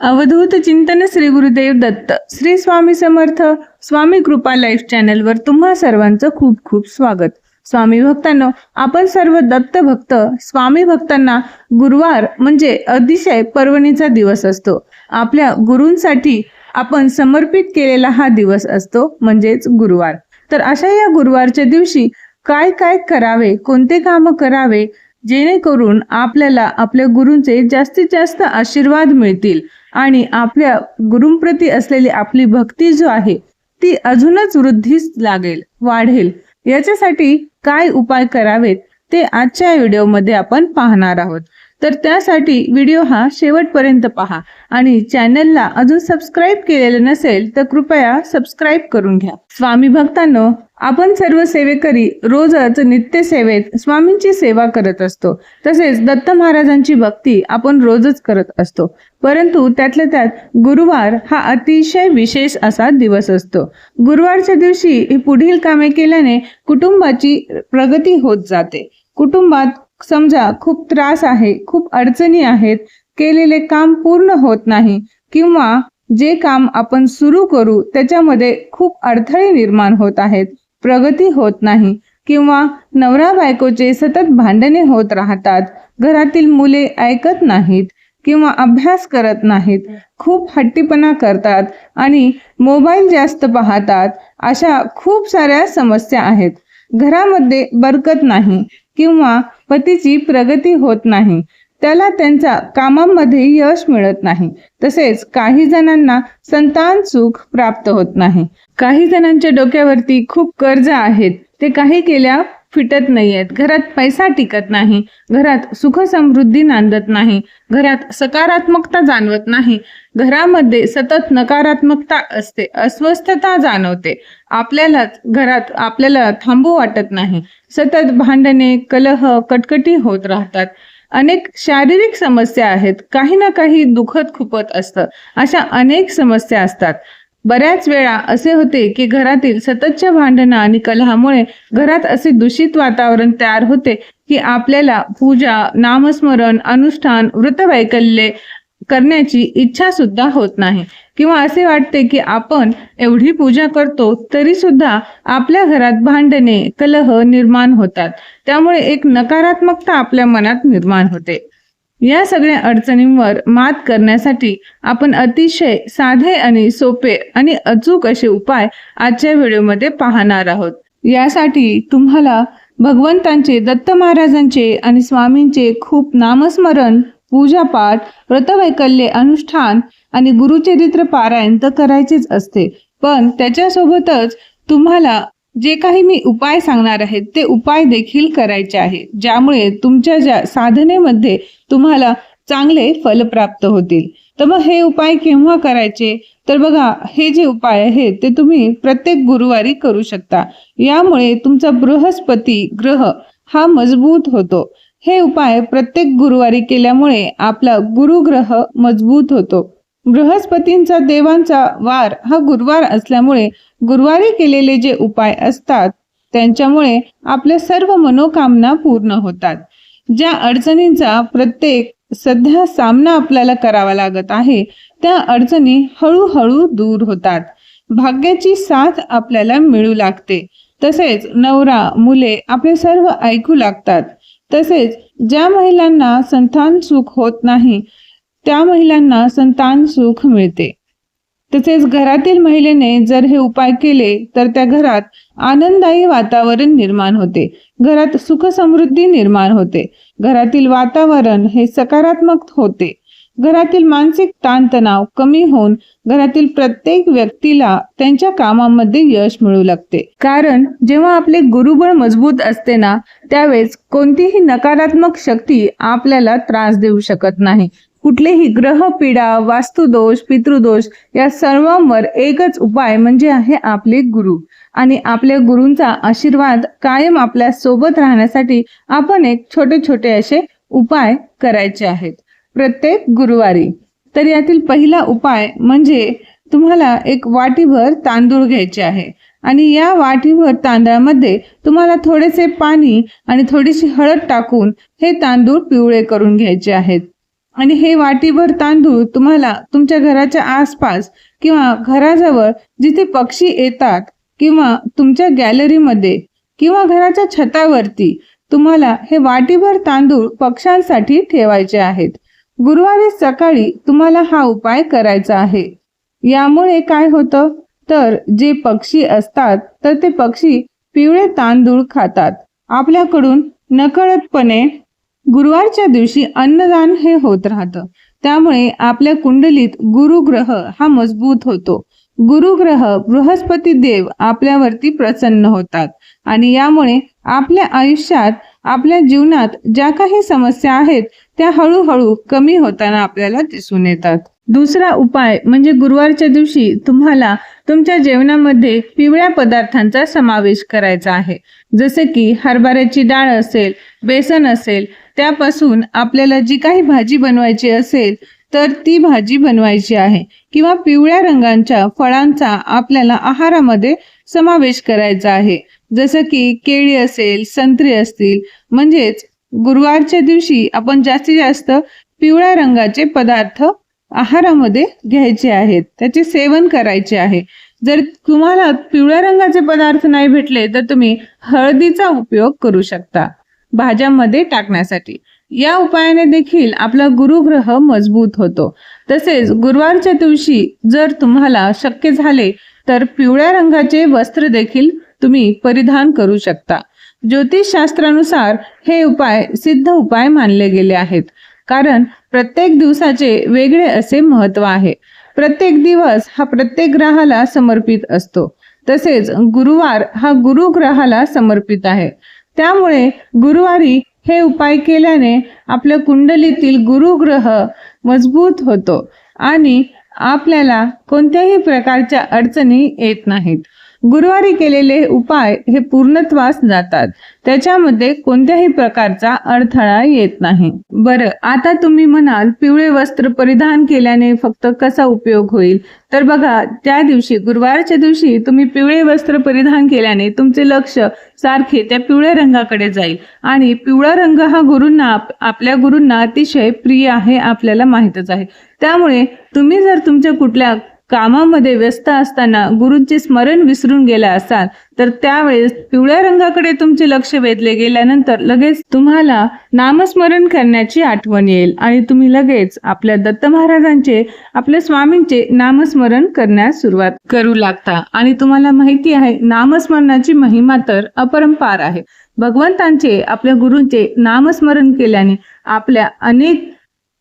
अवधूत चिंतन श्री गुरुदेव दत्त. श्री स्वामी समर्थ स्वामी कृपा लाईफ चॅनलवर तुम्हा सर्वांचं खूप खूप स्वागत. स्वामी भक्तांनो आपण सर्व दत्त भक्त स्वामी भक्तांना गुरुवार म्हणजे अतिशय पर्वणीचा दिवस असतो. आपल्या गुरूंसाठी आपण समर्पित केलेला हा दिवस असतो म्हणजेच गुरुवार. तर अशा या गुरुवारच्या दिवशी काय काय करावे कोणते काम करावे जेणेकरून आपल्याला आपल्या गुरूंचे जास्तीत जास्त आशीर्वाद मिळतील आणि आपल्या गुरूंप्रती असलेली आपली भक्ती जो आहे ती अजूनच वृद्धीस लागेल वाढेल. याच्यासाठी काय उपाय करावेत ते आजच्या व्हिडिओमध्ये आपण पाहणार आहोत. तर त्यासाठी व्हिडिओ हा शेवटपर्यंत पहा आणि चॅनलला अजून सबस्क्राईब केलेलं नसेल तर कृपया सबस्क्राईब करून घ्या. स्वामी भक्तांनो आपण सर्व सेवेकरी रोजच नित्य सेवेत स्वामींची सेवा करत असतो. तसेच दत्त महाराजांची भक्ती आपण रोजच करत असतो. परंतु त्यातल्या त्यात गुरुवार हा अतिशय विशेष असा दिवस असतो. गुरुवारच्या दिवशी ही पुढील कामे केल्याने कुटुंबाची प्रगती होत जाते. कुटुंबात समजा खूप त्रास आहे खूप अडचणी आहेत केलेले काम पूर्ण होत नाही किंवा जे काम आपण सुरू करू त्याच्यामध्ये खूप अडथळे निर्माण होत आहेत प्रगती होत नाही किंवा नवरा बायकोचे सतत भांडणे होत राहतात घरातील मुले ऐकत नाहीत किंवा अभ्यास करत नाहीत खूप हट्टीपणा करतात आणि मोबाईल जास्त पाहतात अशा खूप साऱ्या समस्या आहेत. घरामध्ये बरकत नाही किंवा पतीची प्रगती होत नाही. त्याला त्यांच्या कामामध्ये यश मिळत नाही. तसेच काही जणांना संतान सुख प्राप्त होत नाही. काही जणांच्या डोक्यावरती खूप कर्ज आहेत. ते काही केल्या फिटत नाही आहेत घरात पैसा टिकत नाही. घरात सुख समृद्धी नांदत नाही. घरात सकारात्मकता जाणवत नाही. घरामध्ये सतत नकारात्मकता असते. अस्वस्थता जाणवते. आपल्यालाच घरात आपल्याला थांबू वाटत नाही. सतत भांडणे कलह कटकटी होत राहतात. अनेक शारीरिक समस्या आहेत. काही ना काही दुखत खुपत असतं. अशा अनेक समस्या असतात. बऱ्याच वेळा असे होते की घरातील सततच्या भांडणं आणि कलहामुळे घरात असे दूषित वातावरण तयार होते की आपल्याला पूजा नामस्मरण अनुष्ठान व्रतवैकल्ये करण्याची इच्छा सुद्धा होत नाही. किंवा असे वाटते की आपण एवढी पूजा करतो तरी सुद्धा आपल्या घरात भांडणे कलह निर्माण होतात. त्यामुळे एक नकारात्मकता आपल्या मनात निर्माण होते. या सगळ्या अडचणींवर मात करण्यासाठी आपण अतिशय साधे आणि सोपे आणि अचूक असे उपाय आजच्या व्हिडिओमध्ये पाहणार आहोत. यासाठी तुम्हाला भगवंतांचे दत्त महाराजांचे आणि स्वामींचे खूप नामस्मरण पूजापाठ व्रतवैकल्य अनुष्ठान आणि गुरुचरित्र पारायण तर करायचेच असते. पण त्याच्यासोबतच तुम्हाला जे काही मी उपाय सांगणार आहेत ते उपाय देखील करायचे आहे ज्यामुळे तुमच्या ज्या साधनेमध्ये तुम्हाला चांगले फल प्राप्त होतील. तर मग हे उपाय केव्हा करायचे? तर बघा हे जे उपाय आहेत ते तुम्ही प्रत्येक गुरुवारी करू शकता. यामुळे तुमचा बृहस्पती ग्रह हा मजबूत होतो. हे उपाय प्रत्येक गुरुवारी केल्यामुळे आपला गुरुग्रह मजबूत होतो. बृहस्पतींचा देवांचा वार हा गुरुवार असल्यामुळे गुरुवारी केलेले जे उपाय असतात त्यांच्यामुळे आपल्या सर्व मनोकामना पूर्ण होतात. ज्या अडचणींचा प्रत्येक सध्या सामना आपल्याला करावा लागत आहे त्या अडचणी हळूहळू दूर होतात. भाग्याची साथ आपल्याला मिळू लागते. तसेच नवरा मुले आपले सर्व ऐकू लागतात. तसेच ज्या महिलांना संतान सुख होत नाही त्या महिलांना संतान सुख मिळते. तसेच घरातील महिलेने जर हे उपाय केले तर त्या घरात आनंददायी वातावरण निर्माण होते. घरात सुख समृद्धी निर्माण होते. घरातील वातावरण हे सकारात्मक होते. घरातील मानसिक ताणतणाव कमी होऊन घरातील प्रत्येक व्यक्तीला त्यांच्या कामामध्ये यश मिळू लागते. कारण जेव्हा आपले गुरुबळ मजबूत असते ना त्यावेळेस कोणतीही नकारात्मक शक्ती आपल्याला त्रास देऊ शकत नाही. कुठलेही ग्रह पीडा वास्तुदोष पितृदोष या सर्वांवर एकच उपाय म्हणजे आहे आपले गुरु. आणि आपल्या गुरूंचा आशीर्वाद कायम आपल्यासोबत राहण्यासाठी आपण एक छोटे छोटे असे उपाय करायचे आहेत. प्रत्येक गुरुवारी. तर यातील पहिला उपाय म्हणजे तुम्हाला एक वाटीभर तांदूळ घ्यायचे आहे. आणि या वाटीभर तांदळामध्ये तुम्हाला थोडेसे पाणी आणि थोडीशी हळद टाकून हे तांदूळ पिवळे करून घ्यायचे आहेत. आणि हे वाटीभर तांदूळ तुम्हाला तुमच्या घराच्या आसपास किंवा घराजवळ जिथे पक्षी येतात किंवा तुमच्या गॅलरीमध्ये किंवा घराच्या छतावरती तुम्हाला हे वाटीभर तांदूळ पक्ष्यांसाठी ठेवायचे आहेत. गुरुवारी सकाळी तुम्हाला हा उपाय करायचा आहे. यामुळे काय होतं? तर जे पक्षी असतात तर ते पक्षी पिवळे तांदूळ खातात. आपल्याकडून नकळतपणे गुरुवारच्या दिवशी अन्नदान हे होत राहतं. त्यामुळे आपल्या कुंडलीत गुरुग्रह हा मजबूत होतो. गुरुग्रह बृहस्पती देव आपल्यावरती प्रसन्न होतात आणि यामुळे आपल्या आयुष्यात आपल्या जीवनात ज्या काही समस्या आहेत त्या हळूहळू कमी होताना आपल्याला दिसून येतात. दुसरा उपाय म्हणजे गुरुवारच्या दिवशी तुम्हाला तुमच्या जेवणामध्ये पिवळ्या पदार्थांचा समावेश करायचा आहे. जसे की हरभऱ्याची डाळ असेल बेसन असेल त्यापासून आपल्याला जी काही भाजी बनवायची असेल तर ती भाजी बनवायची आहे. किंवा पिवळ्या रंगांच्या फळांचा आपल्याला आहारामध्ये समावेश करायचा आहे. जसं की केळी असेल संत्री असतील म्हणजेच गुरुवारच्या दिवशी आपण जास्तीत जास्त पिवळ्या रंगाचे पदार्थ आहारामध्ये घ्यायचे आहेत. त्याचे सेवन करायचे आहे. जर तुम्हाला पिवळ्या रंगाचे पदार्थ नाही भेटले तर तुम्ही हळदीचा उपयोग करू शकता. भाज्यांमध्ये टाकण्यासाठी. या उपायाने देखील आपला गुरुग्रह मजबूत होतो. तसेच गुरुवारच्या दिवशी जर तुम्हाला शक्य झाले तर पिवळ्या रंगाचे वस्त्र देखील तुम्ही परिधान करू शकता. ज्योतिषशास्त्रानुसार हे उपाय सिद्ध उपाय मानले गेले आहेत. कारण प्रत्येक दिवसाचे वेगळे असे महत्त्व आहे. प्रत्येक दिवस हा प्रत्येक ग्रहाला समर्पित असतो. तसेच गुरुवार हा गुरुग्रहाला समर्पित आहे. त्यामुळे गुरुवारी हे उपाय केल्याने आपल्या कुंडलीतील गुरुग्रह मजबूत होतो आणि आपल्याला कोणत्याही प्रकारच्या अडचणी येत नाहीत. गुरुवारी केलेले उपाय हे पूर्णत्वास जातात. त्याच्यामध्ये कोणत्याही प्रकारचा अडथळा येत नाही. बरं आता तुम्ही म्हणाल पिवळे वस्त्र परिधान केल्याने फक्त कसा उपयोग होईल? तर बघा त्या दिवशी गुरुवारच्या दिवशी तुम्ही पिवळे वस्त्र परिधान केल्याने तुमचे लक्ष सारखे त्या पिवळ्या रंगाकडे जाईल. आणि पिवळा रंग हा गुरूंना आपल्या गुरूंना अतिशय प्रिय आहे आपल्याला माहीतच आहे. त्यामुळे तुम्ही जर तुमच्या कुठल्या कामामध्ये व्यस्त असताना गुरूंचे स्मरण विसरून गेला असाल तर त्यावेळेस पिवळ्या रंगाकडे तुमचे लक्ष वेधले गेल्यानंतर लगेच तुम्हाला नामस्मरण करण्याची आठवण येईल आणि तुम्ही लगेच आपल्या दत्त महाराजांचे आपल्या स्वामींचे नामस्मरण करण्यास सुरुवात करू लागता. आणि तुम्हाला माहिती आहे नामस्मरणाची महिमा तर अपरंपार आहे. भगवंतांचे आपल्या गुरूंचे नामस्मरण केल्याने आपल्या अनेक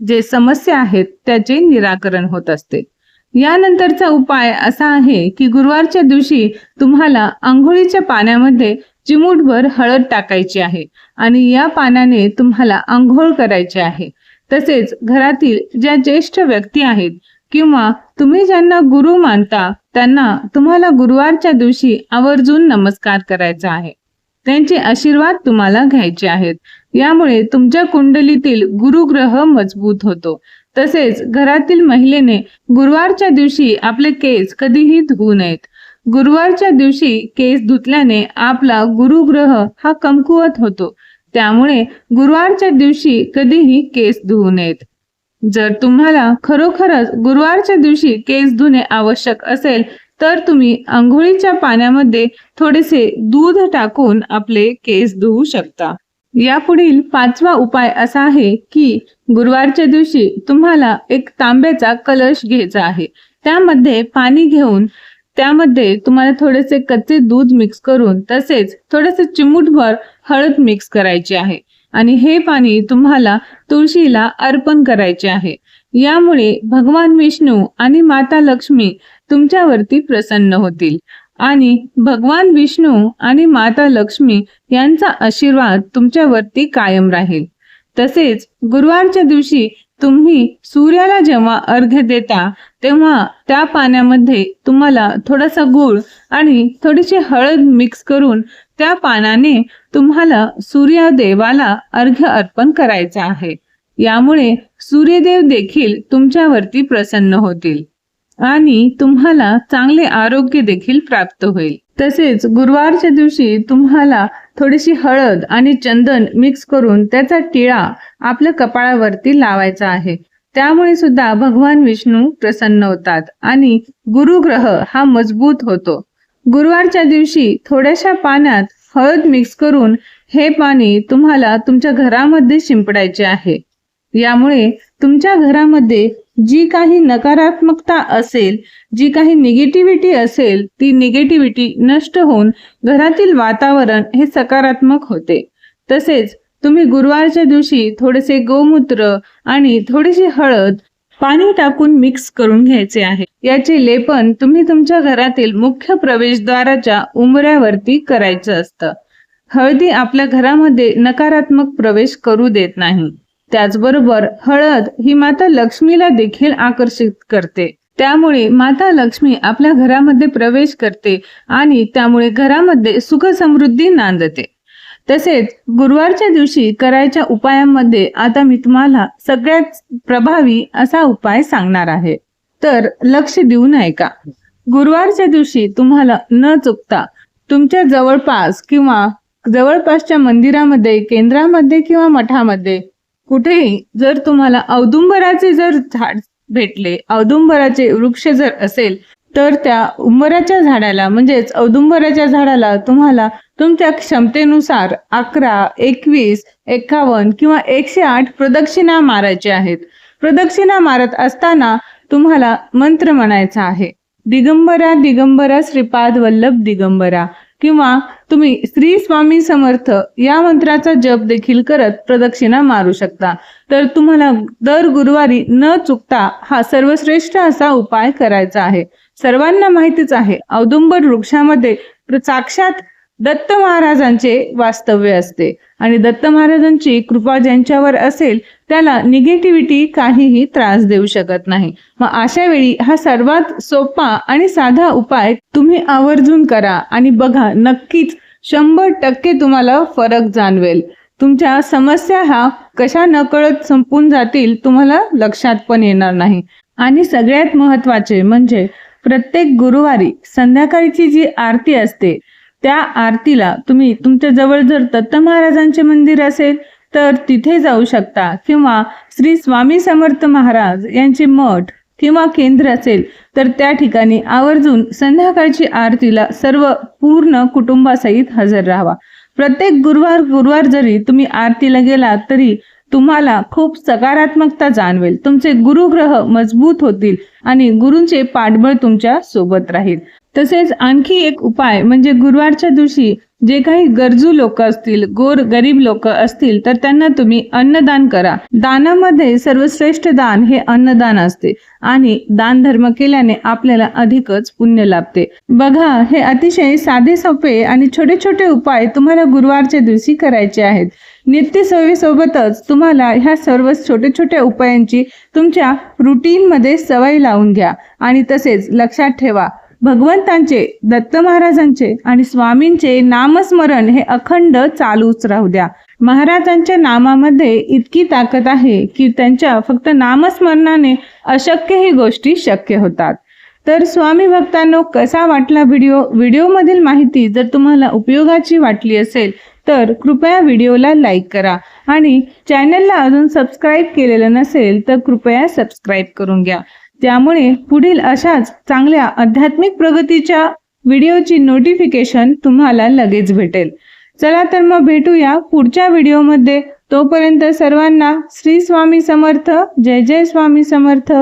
जे समस्या आहेत त्याचे निराकरण होत असते. यानंतरचा उपाय असा आहे की गुरुवारच्या दिवशी तुम्हाला आंघोळीच्या पाण्यामध्ये चिमूटभर हळद टाकायची आहे आणि या पाण्याने तुम्हाला आंघोळ करायची आहे. तसेच घरातील ज्या ज्येष्ठ व्यक्ती आहेत किंवा तुम्ही ज्यांना गुरु मानता त्यांना तुम्हाला गुरुवारच्या दिवशी आवर्जून नमस्कार करायचा आहे. त्यांचे आशीर्वाद तुम्हाला घ्यायचे आहेत. यामुळे तुमच्या कुंडलीतील गुरुग्रह मजबूत होतो. तसेच घरातील महिलेने गुरुवारच्या दिवशी आपले केस कधीही धुवू नयेत. गुरुवारच्या दिवशी केस धुतल्याने आपला गुरुग्रह हा कमकुवत होतो. त्यामुळे गुरुवारच्या दिवशी कधीही केस धुवू नयेत. जर तुम्हाला खरोखरच गुरुवारच्या दिवशी केस धुणे आवश्यक असेल तर तुम्ही आंघोळीच्या पाण्यामध्ये थोडेसे दूध टाकून आपले केस धुवू शकता. यापुढील पाचवा उपाय असा आहे की गुरुवारच्या दिवशी तुम्हाला एक तांब्याचा कलश घ्यायचा आहे. त्यामध्ये पाणी घेऊन त्यामध्ये तुम्हाला थोडेसे कच्चे दूध मिक्स करून तसेच थोडेसे चिमूटभर हळद मिक्स करायची आहे. आणि हे पाणी तुम्हाला तुळशीला अर्पण करायचे आहे. यामुळे भगवान विष्णू आणि माता लक्ष्मी तुमच्यावरती प्रसन्न होतील. आणि भगवान विष्णू आणि माता लक्ष्मी यांचा आशीर्वाद तुमच्यावरती कायम राहील. तसेच गुरुवारच्या दिवशी तुम्ही सूर्याला जेव्हा अर्घ्य देता तेव्हा त्या पाण्यामध्ये तुम्हाला थोडासा गूळ आणि थोडीशी हळद मिक्स करून त्या पानाने तुम्हाला सूर्यदेवाला अर्घ्य अर्पण करायचा आहे. यामुळे सूर्यदेव देखील तुमच्यावरती प्रसन्न होतील. आणि तुम्हाला चांगले आरोग्य देखील प्राप्त होईल. तसेच गुरुवारच्या दिवशी तुम्हाला थोडीशी हळद आणि चंदन मिक्स करून त्याचा टिळा आपल्या कपाळावरती लावायचा आहे. त्यामुळे सुद्धा भगवान विष्णू प्रसन्न होतात आणि गुरुग्रह हा मजबूत होतो. गुरुवारच्या दिवशी थोड्याशा पाण्यात हळद मिक्स करून हे पाणी तुम्हाला तुमच्या घरामध्ये शिंपडायचे आहे. यामुळे तुमच्या घरामध्ये जी काही नकारात्मकता असेल जी काही निगेटिव्हिटी असेल ती निगेटिव्हिटी नष्ट होऊन घरातील वातावरण हे सकारात्मक होते. तसेच तुम्ही गुरुवारच्या दिवशी थोडेसे गोमूत्र आणि थोडीशी हळद पाणी टाकून मिक्स करून घ्यायचे आहे. याचे लेपन तुम्ही तुमच्या घरातील मुख्य प्रवेशद्वाराच्या उंबऱ्यावरती करायचं असतं. हळदी आपल्या घरामध्ये नकारात्मक प्रवेश करू देत नाही. त्याचबरोबर हळद ही माता लक्ष्मीला देखील आकर्षित करते. त्यामुळे माता लक्ष्मी आपल्या घरामध्ये प्रवेश करते आणि त्यामुळे घरामध्ये सुख समृद्धी नांदते. तसेच गुरुवारच्या दिवशी करायच्या उपायांमध्ये आता मी तुम्हाला सगळ्यात प्रभावी असा उपाय सांगणार आहे. तर लक्ष देऊन ऐका गुरुवारच्या दिवशी तुम्हाला न चुकता तुमच्या जवळपास किंवा जवळपासच्या मंदिरामध्ये केंद्रामध्ये किंवा मठामध्ये कुठेही जर तुम्हाला औदुंबराचे जर झाड भेटले औदुंबराचे वृक्ष जर असेल तर त्या उंबराच्या झाडाला म्हणजेच औदुंबराच्या झाडाला तुम्हाला तुमच्या क्षमतेनुसार अकरा एकवीस एक्कावन्न किंवा एकशे आठ प्रदक्षिणा मारायच्या आहेत. प्रदक्षिणा मारत असताना तुम्हाला मंत्र म्हणायचा आहे. दिगंबरा दिगंबरा श्रीपाद वल्लभ दिगंबरा. किंवा तुम्ही श्री स्वामी समर्थ या मंत्राचा जप देखील करत प्रदक्षिणा मारू शकता. तर तुम्हाला दर गुरुवारी न चुकता हा सर्वश्रेष्ठ असा उपाय करायचा आहे. सर्वांना माहितीच आहे औदुंबर वृक्षामध्ये साक्षात दत्त महाराजांचे वास्तव्य असते. आणि दत्त महाराजांची कृपा ज्यांच्यावर असेल त्याला निगेटिव्हिटी काहीही त्रास देऊ शकत नाही. मग अशा वेळी हा सर्वात सोपा आणि साधा उपाय तुम्ही आवर्जून करा आणि बघा नक्कीच शंभर टक्के तुम्हाला फरक जाणवेल. तुमच्या समस्या हा कशा नकळत संपून जातील तुम्हाला लक्षात पण येणार नाही. आणि सगळ्यात महत्त्वाचे म्हणजे प्रत्येक गुरुवारी संध्याकाळची जी आरती असते त्या आरतीला तुम्ही तुमच्या जवळ जर दत्त महाराजांचे मंदिर असेल तर तिथे जाऊ शकता. किंवा श्री स्वामी समर्थ महाराज यांचे मठ किंवा केंद्र असेल तर त्या ठिकाणी आवर्जून संध्याकाळची आरतीला सर्व पूर्ण कुटुंबासहित हजर राहावा. प्रत्येक गुरुवार गुरुवार जरी तुम्ही आरतीला गेलात तरी तुम्हाला खूप सकारात्मकता जाणवेल. तुमचे गुरुग्रह मजबूत होतील आणि गुरूंचे पाठबळ तुमच्यासोबत राहील. तसेच आणखी एक उपाय म्हणजे गुरुवारच्या दिवशी जे काही गरजू लोक असतील गोर गरीब लोक असतील तर त्यांना तुम्ही अन्नदान करा. दानामध्ये सर्वश्रेष्ठ दान हे अन्नदान असते आणि दान धर्म केल्याने आपल्याला अधिकच पुण्य लाभते. बघा हे अतिशय साधे सोपे आणि छोटे छोटे उपाय तुम्हाला गुरुवारच्या दिवशी करायचे आहेत. नित्य सवयीसोबतच तुम्हाला ह्या सर्व छोट्या छोट्या उपायांची तुमच्या रुटीनमध्ये सवय लावून घ्या आणि तसेच लक्षात ठेवा. भगवंतांचे दत्त महाराजांचे आणि स्वामींचे नामस्मरण हे अखंड चालूच राहू द्या. महाराजांच्या नामामध्ये इतकी ताकद आहे की त्यांच्या फक्त नामस्मरणाने अशक्य ही गोष्टी शक्य होतात. तर स्वामी भक्तांनो कसा वाटला व्हिडिओ? व्हिडिओमधील माहिती जर तुम्हाला उपयोगाची वाटली असेल तर कृपया व्हिडिओला लाईक करा. आणि चॅनलला अजून सबस्क्राईब केलेलं नसेल तर कृपया सबस्क्राईब करून घ्या. त्यामुळे पुढील अशाच चांगल्या आध्यात्मिक प्रगतीच्या व्हिडिओची नोटिफिकेशन तुम्हाला लगेच भेटेल. चला तर मग भेटूया पुढच्या व्हिडिओमध्ये. तोपर्यंत सर्वांना श्री स्वामी समर्थ. जय जय स्वामी समर्थ.